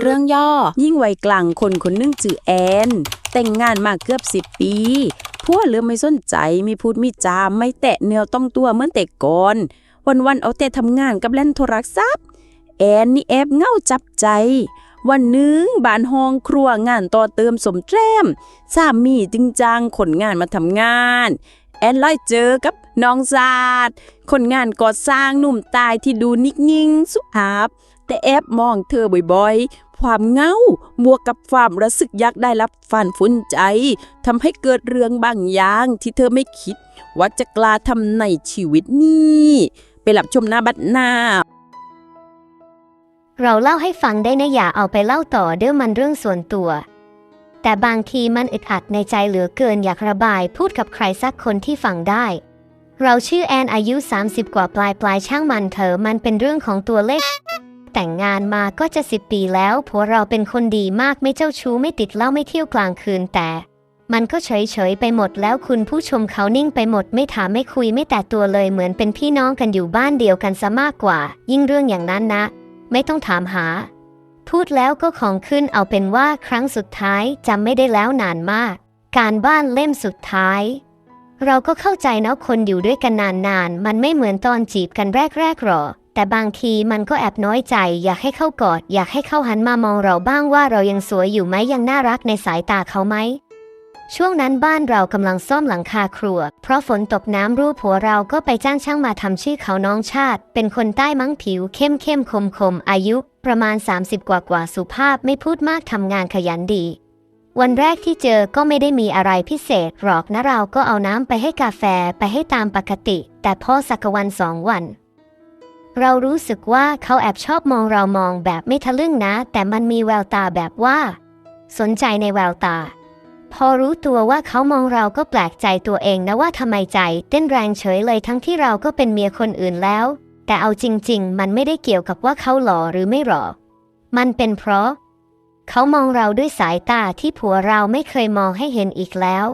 เรื่องย่อ ยิ่งวัยกลางคนคนนึงจื่อแอน แต่งงานมาเกือบสิบปีผัวเริ่มไม่สนใจมีพูดมีจามไม่แตะเนื้อต้องตัวเหมือนแต่ก่อน วันๆเอาแต่ทำงานกับเล่นโทรศัพท์แอนนี่แอบเหงาจับใจ วันหนึ่งบ้านห้องครัวงานต่อเติมสมแจมสามีจริงจังขนงานมาทำงานแอนไล่เจอกับน้องซาดคนงานก่อสร้างหนุ่มตายที่ดูนิ่งๆสุภาพ แต่แอบมองเธอบ่อยๆ ความเงาบวกกับความรู้สึกอยากได้รับฝันฟุ้นใจทำให้เกิดเรื่องบางอย่างที่เธอไม่คิด ว่าจะกล้าทำในชีวิตนี้ ไปหลับชมหน้าบัดหน้าเราเล่าให้ฟังได้นะอย่าเอาไปเล่าต่อเด้อมันเรื่องส่วนตัว แต่บางทีมันอึดอัดในใจเหลือเกินอยากระบายพูดกับใครสักคนที่ฟังได้ เราชื่อแอนอายุ 30 กว่าปลายปลายช่างมันเถอะมันเป็นเรื่องของตัวเลข แต่งงานมาก็จะสิบปีแล้วผัวเราเป็นคนดีมากไม่เจ้าชู้ไม่ติดเหล้าไม่เที่ยวกลางคืนแต่ มันก็เฉยเฉยๆไปหมดแล้วคุณผู้ชมเขานิ่งไปหมดไม่ถามไม่คุยไม่แตะตัวเลยเหมือนเป็นพี่น้องกันอยู่บ้านเดียวกันซะมากกว่า ยิ่งเรื่องอย่างนั้นนะ ไม่ต้องถามหา พูดแล้วก็ของขึ้นเอาเป็นว่าครั้งสุดท้ายจำไม่ได้แล้วนานมาก การบ้านเล่มสุดท้ายเราก็เข้าใจนะคนอยู่ด้วยกันนานๆ มันไม่เหมือนตอนจีบกันแรกๆหรอ แต่บางทีมันก็แอบน้อยใจ อยากให้เข้ากอด อยากให้เข้าหันมามองเราบ้างว่าเรายังสวยอยู่ไหมยังน่ารักในสายตาเขาไหมช่วงนั้นบ้านเรากำลังซ่อมหลังคาครัว เพราะฝนตกน้ำรูปหัวเราก็ไปจ้างช่างมาทำชื่อเขาน้องชาติ เป็นคนใต้มั้งผิว เข้มเข้มคมคมอายุ ประมาณ 30 กว่ากว่าสุภาพไม่พูดมากทำงานขยันดี วันแรกที่เจอก็ไม่ได้มีอะไรพิเศษหรอกนะเราก็เอาน้ำไปให้กาแฟไปให้ตามปกติ แต่พอสักวันสองวัน เรารู้สึกว่าเขาแอบชอบมองเรามองแบบไม่ทะลึ่งนะ แต่มันมีแววตาแบบว่า สนใจในแววตา พอรู้ตัวว่าเขามองเราก็แปลกใจตัวเองนะว่าทำไมใจ เต้นแรงเฉยเลยทั้งที่เราก็เป็นเมียคนอื่นแล้ว แต่เอาจริง ๆ มันไม่ได้เกี่ยวกับว่าเขาหล่อหรือไม่หล่อมันเป็นเพราะ เขามองเราด้วยสายตาที่ผัวเราไม่เคยมองให้เห็นอีกแล้ว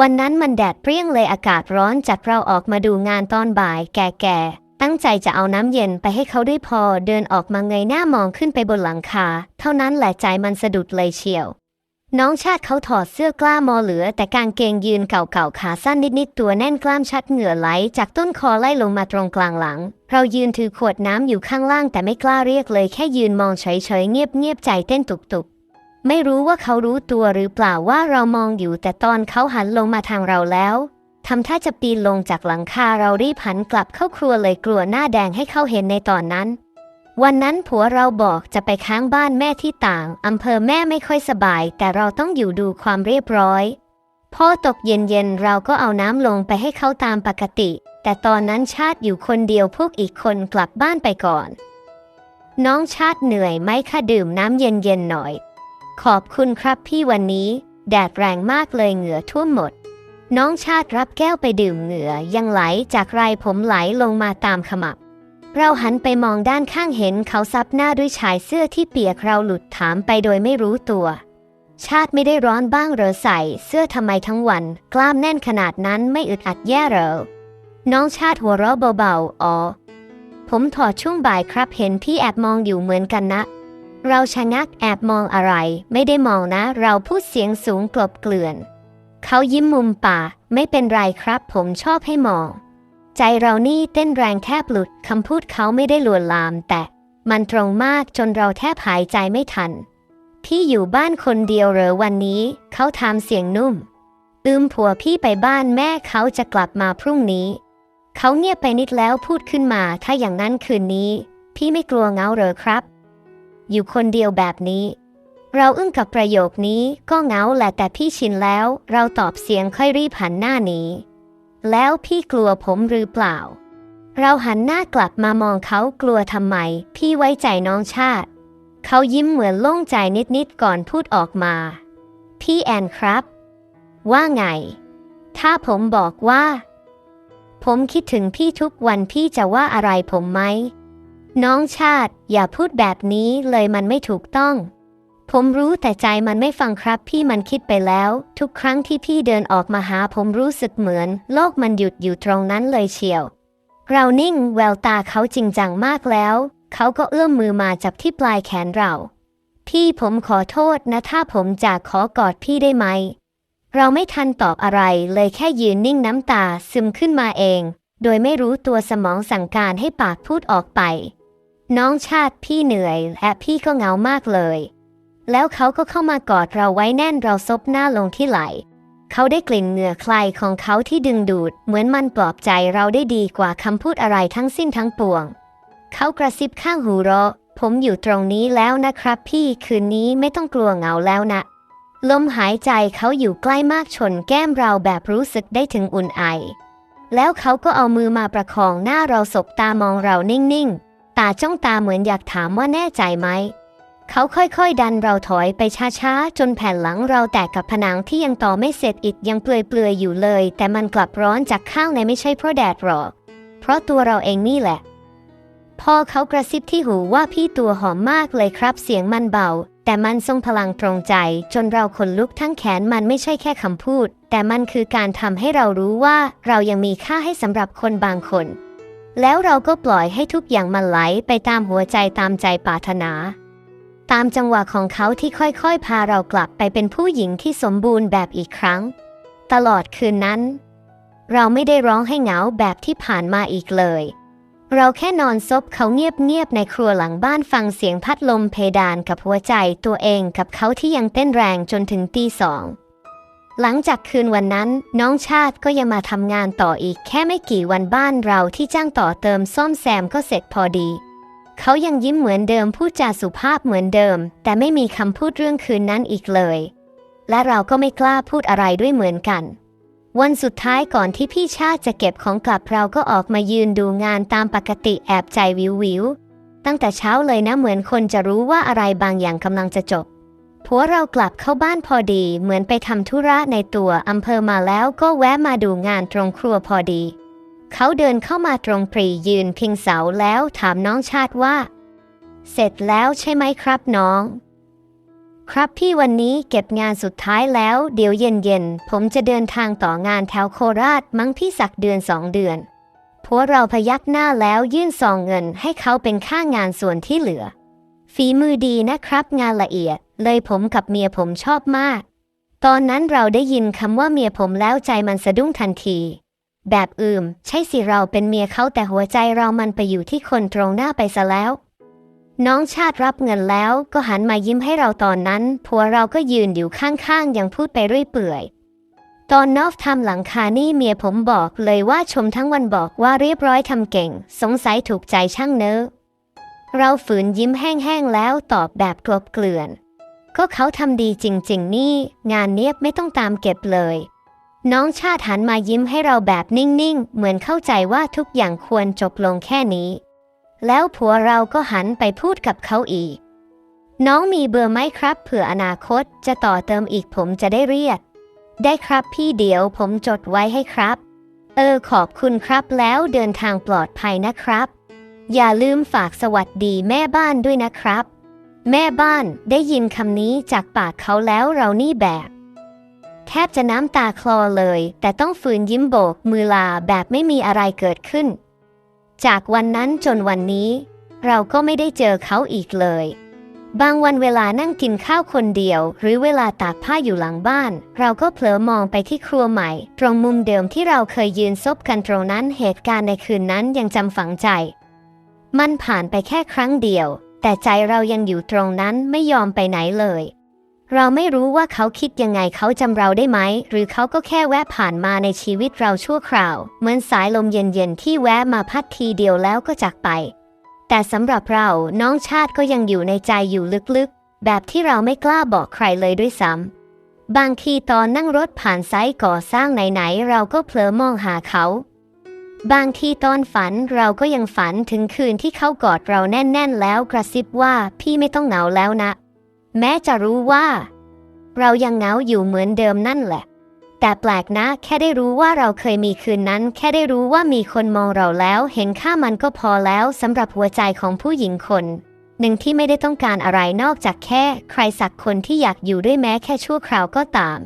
วันนั้นมันแดดเปรี้ยงเลยอากาศร้อนจัดเราออกมาดูงานตอนบ่ายแก่ๆ ตั้งใจจะเอาน้ำเย็นไปให้เขาด้วยพอเดินออกมาเงยหน้ามองขึ้นไปบนหลังคา เท่านั้นแหละใจมันสะดุดเลยเชียว น้องชาติเขาถอดเสื้อกล้ามอเหลือ แต่กางเกงยืนเก่าๆขาสั้นนิดๆตัวแน่นกล้ามชัดเหงื่อไหล จากต้นคอไล่ลงมาตรงกลางหลัง เรายืนถือขวดน้ำอยู่ข้างล่างแต่ไม่กล้าเรียกเลยแค่ยืนมองเฉยๆเงียบๆใจเต้นตุกๆไม่รู้ว่าเขารู้ตัวหรือเปล่าว่าเรามองอยู่แต่ตอนเขาหันลงมาทางเราแล้ว ทำท่าจะปีนลงจากหลังคาเรารีบหันกลับเข้าครัวเลยกลัวหน้าแดงให้เขาเห็นในตอนนั้น วันนั้นผัวเราบอกจะไปค้างบ้านแม่ที่ต่างอำเภอแม่ไม่ค่อยสบาย แต่เราต้องอยู่ดูความเรียบร้อยพอตกเย็นๆเราก็เอาน้ำลงไปให้เขาตามปกติ แต่ตอนนั้นชาติอยู่คนเดียวพวกอีกคนกลับบ้านไปก่อน น้องชาติเหนื่อยไหมคะดื่มน้ำเย็นๆหน่อย ขอบคุณครับพี่วันนี้ แดดแรงมากเลยเหงื่อท่วมหมด น้องชาติรับแก้วไปดื่มเหงื่อยังไหลจากไรผมไหลลงมาตามขมับ เราหันไปมองด้านข้างเห็นเขาซับหน้าด้วยชายเสื้อที่เปียกเราหลุดถามไปโดยไม่รู้ตัว ชาติไม่ได้ร้อนบ้างเหรอใส่เสื้อทำไมทั้งวัน กล้ามแน่นขนาดนั้นไม่อึดอัดแย่เหรอน้องชาติหัวเราะเบาๆอ๋อผมถอดช่วงบ่ายครับเห็นพี่แอบมองอยู่เหมือนกันนะ เราชะงักแอบมองอะไร ไม่ได้มองนะ เราพูดเสียงสูงกลบเกลื่อน เขายิ้มมุมปากไม่เป็นไรครับผมชอบให้หมองใจเรานี่เต้นแรงแทบหลุดคำพูดเขาไม่ได้ลวนลาม แต่มันตรงมากจนเราแทบหายใจไม่ทัน พี่อยู่บ้านคนเดียวเหรอวันนี้ เขาถามเสียงนุ่ม อืมผัวพี่ไปบ้านแม่เขาจะกลับมาพรุ่งนี้ เขาเงียบไปนิดแล้วพูดขึ้นมา ถ้าอย่างนั้นคืนนี้ พี่ไม่กลัวเงาเหรอครับ อยู่คนเดียวแบบนี้ เราอึ้งกับประโยคนี้ก็เหงาแหละแต่พี่ชินแล้ว เราตอบเสียงค่อยรีบหันหน้าหนีแล้วพี่กลัวผมหรือเปล่า เราหันหน้ากลับมามองเขากลัวทำไม พี่ไว้ใจน้องชาติ เขายิ้มเหมือนโล่งใจนิดๆก่อนพูดออกมา พี่แอนครับ ว่าไง ถ้าผมบอกว่า ผมคิดถึงพี่ทุกวันพี่จะว่าอะไรผมไหม น้องชาติ อย่าพูดแบบนี้เลยมันไม่ถูกต้อง ผมรู้แต่ใจมันไม่ฟังครับพี่มันคิดไปแล้ว ทุกครั้งที่พี่เดินออกมาหาผมรู้สึกเหมือน โลกมันหยุดอยู่ตรงนั้นเลยเชียว เรานิ่งแววตาเขาจริงจังมากแล้ว เขาก็เอื้อมมือมาจับที่ปลายแขนเราพพี่ผมขอโทษนะถ้าผมจะขอกอดพี่ได้ไหม เราไม่ทันตอบอะไรเลยแค่ยืนนิ่งน้ำตาซึมขึ้นมาเอง โดยไม่รู้ตัวสมองสั่งการให้ปากพูดออกไป น้องชาติพี่เหนื่อยและพี่ก็เหงามากเลย แล้วเขาก็เข้ามากอดเราไว้แน่นเราซบหน้าลงที่ไหล่เขาได้กลิ่นเหงื่อใครของเขาที่ดึงดูด เหมือนมันปลอบใจเราได้ดีกว่าคำพูดอะไรทั้งสิ้นทั้งปวง เขากระซิบข้างหูเราผมอยู่ตรงนี้แล้วนะครับ พี่คืนนี้ไม่ต้องกลัวเหงาแล้วนะ ลมหายใจเขาอยู่ใกล้มากชนแก้มเราแบบรู้สึกได้ถึงอุ่นไอ แล้วเขาก็เอามือมาประคองหน้าเราสบตามองเรานิ่งๆ ตาจ้องตาเหมือนอยากถามว่าแน่ใจไหม เขาค่อยๆ ดันเราถอยไปช้าๆ จนแผ่นหลังเราแตกกับผนังที่ยังต่อไม่เสร็จอิฐยังเปลือยๆอยู่เลย แต่มันกลับร้อนจากข้างในไม่ใช่เพราะแดดหรอก เพราะตัวเราเองนี่แหละพอเขากระซิบที่หูว่าพี่ตัวหอมมากเลยครับเสียงมันเบา แต่มันทรงพลังตรงใจ จนเราขนลุกทั้งแขนมันไม่ใช่แค่คำพูด แต่มันคือการทำให้เรารู้ว่าเรายังมีค่าให้สำหรับคนบางคน แล้วเราก็ปล่อยให้ทุกอย่างมันไหลไปตามหัวใจตามใจปรารถนา ตามจังหวะของเขาที่ค่อยๆ พาเรากลับไปเป็นผู้หญิงที่สมบูรณ์แบบอีกครั้ง ตลอดคืนนั้น เราไม่ได้ร้องให้เหงาแบบที่ผ่านมาอีกเลย เราแค่นอนซบเขาเงียบๆในครัวหลังบ้านฟังเสียงพัดลมเพดานกับหัวใจตัวเองกับเขาที่ยังเต้นแรงจนถึงตีสองหลังจากคืนวันนั้นน้องชาติก็ยังมาทำงานต่ออีกแค่ไม่กี่วันบ้านเราที่จ้างต่อเติมซ่อมแซมก็เสร็จพอดี เขายังยิ้มเหมือนเดิมพูดจาสุภาพเหมือนเดิม แต่ไม่มีคำพูดเรื่องคืนนั้นอีกเลย และเราก็ไม่กล้าพูดอะไรด้วยเหมือนกัน วันสุดท้ายก่อนที่พี่ชาติจะเก็บของกลับเราก็ออกมายืนดูงานตามปกติแอบใจวิววิวตั้งแต่เช้าเลยนะเหมือนคนจะรู้ว่าอะไรบางอย่างกำลังจะจบผัวเรากลับเข้าบ้านพอดีเหมือนไปทำธุระในตัวอำเภอมาแล้วก็แวะมาดูงานตรงครัวพอดี เขาเดินเข้ามาตรงปรียืนพิงเสาแล้วถามน้องชาติว่า เสร็จแล้วใช่ไหมครับน้อง ครับพี่วันนี้เก็บงานสุดท้ายแล้ว เดี๋ยวเย็นๆ ผมจะเดินทางต่องานแถวโคราชมั้งพี่สักเดือนสองเดือนผัวเราพยักหน้าแล้วยื่นซองเงินให้เขาเป็นค่างานส่วนที่เหลือ ฝีมือดีนะครับงานละเอียด เลยผมกับเมียผมชอบมาก ตอนนั้นเราได้ยินคำว่าเมียผมแล้วใจมันสะดุ้งทันที แบบอืม ใช่สิเราเป็นเมียเขาแต่หัวใจเรามันไปอยู่ที่คนตรงหน้าไปซะแล้ว น้องชาติรับเงินแล้วก็หันมายิ้มให้เราตอนนั้น ผัวเราก็ยืนอยู่ข้างๆยังพูดไปเรื่อยเปื่อย ตอนนอฟทำหลังคานี่เมียผมบอกเลยว่าชมทั้งวันบอกว่าเรียบร้อยทำเก่ง สงสัยถูกใจช่างเนอะเราฝืนยิ้มแห้งๆแล้วตอบแบบกลบเกลื่อน ก็เขาทำดีจริง ๆ นี่ งานเนี้ยบไม่ต้องตามเก็บเลย น้องชาติหันมายิ้มให้เราแบบนิ่งๆ เหมือนเข้าใจว่าทุกอย่างควรจบลงแค่นี้ แล้วผัวเราก็หันไปพูดกับเขาอีก น้องมีเบอร์ไหมครับ เผื่ออนาคตจะต่อเติมอีกผมจะได้เรียก ได้ครับพี่เดี๋ยวผมจดไว้ให้ครับ เออขอบคุณครับแล้วเดินทางปลอดภัยนะครับ อย่าลืมฝากสวัสดีแม่บ้านด้วยนะครับ แม่บ้านได้ยินคำนี้จากปากเขาแล้วเรานี่แบบ แทบจะน้ำตาคลอเลย แต่ต้องฝืนยิ้มโบกมือลาแบบไม่มีอะไรเกิดขึ้น จากวันนั้นจนวันนี้ เราก็ไม่ได้เจอเขาอีกเลย บางวันเวลานั่งกินข้าวคนเดียว หรือเวลาตากผ้าอยู่หลังบ้าน เราก็เผลอมองไปที่ครัวใหม่ ตรงมุมเดิมที่เราเคยยืนซบกันตรงนั้นเหตุการณ์ในคืนนั้นยังจำฝังใจ มันผ่านไปแค่ครั้งเดียว แต่ใจเรายังอยู่ตรงนั้นไม่ยอมไปไหนเลย เราไม่รู้ว่าเขาคิดยังไงเขาจำเราได้ไหม หรือเขาก็แค่แวะผ่านมาในชีวิตเราชั่วคราว เหมือนสายลมเย็นๆ ที่แวะมาพัดทีเดียวแล้วก็จากไป แต่สำหรับเราน้องชาติก็ยังอยู่ในใจอยู่ลึกๆ แบบที่เราไม่กล้าบอกใครเลยด้วยซ้ำบางทีตอนนั่งรถผ่านไซต์ก่อสร้างไหนๆเราก็เผลอมองหาเขา บางทีตอนฝันเราก็ยังฝันถึงคืนที่เขากอดเราแน่น ๆ แล้วกระซิบว่าพี่ไม่ต้องเหงาแล้วนะ แม้จะรู้ว่า เรายังเหงาอยู่เหมือนเดิมนั่นแหละ แต่แปลกนะ แค่ได้รู้ว่าเราเคยมีคืนนั้น แค่ได้รู้ว่ามีคนมองเราแล้ว เห็นค่ามันก็พอแล้วสำหรับหัวใจของผู้หญิงคน หนึ่งที่ไม่ได้ต้องการอะไรนอกจากแค่ ใครสักคนที่อยากอยู่ด้วยแม้แค่ชั่วคราวก็ตาม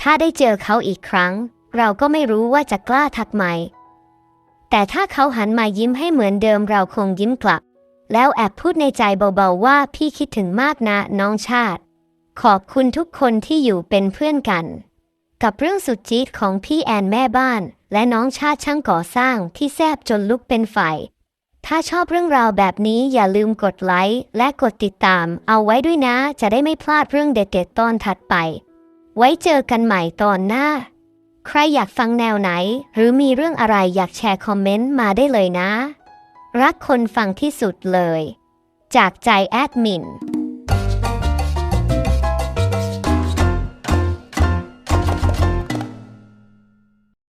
ถ้าได้เจอเขาอีกครั้ง เราก็ไม่รู้ว่าจะกล้าทักไหมแต่ถ้าเขาหันมายิ้มให้เหมือนเดิมเราคงยิ้มกลับ แล้วแอบพูดในใจเบาๆว่าพี่คิดถึงมากนะน้องชาติ ขอบคุณทุกคนที่อยู่เป็นเพื่อนกัน กับเรื่องสุดจี๊ดของพี่แอนแม่บ้าน และน้องชาติช่างก่อสร้างที่แซบจนลุกเป็นไฟถ้าชอบเรื่องราวแบบนี้อย่าลืมกดไลค์และกดติดตามเอาไว้ด้วยนะ จะได้ไม่พลาดเรื่องเด็ดๆตอนถัดไป ไว้เจอกันใหม่ตอนหน้า ใครอยากฟังแนวไหน หรือมีเรื่องอะไรอยากแชร์คอมเมนต์มาได้เลยนะ รักคนฟังที่สุดเลย จากใจแอดมิน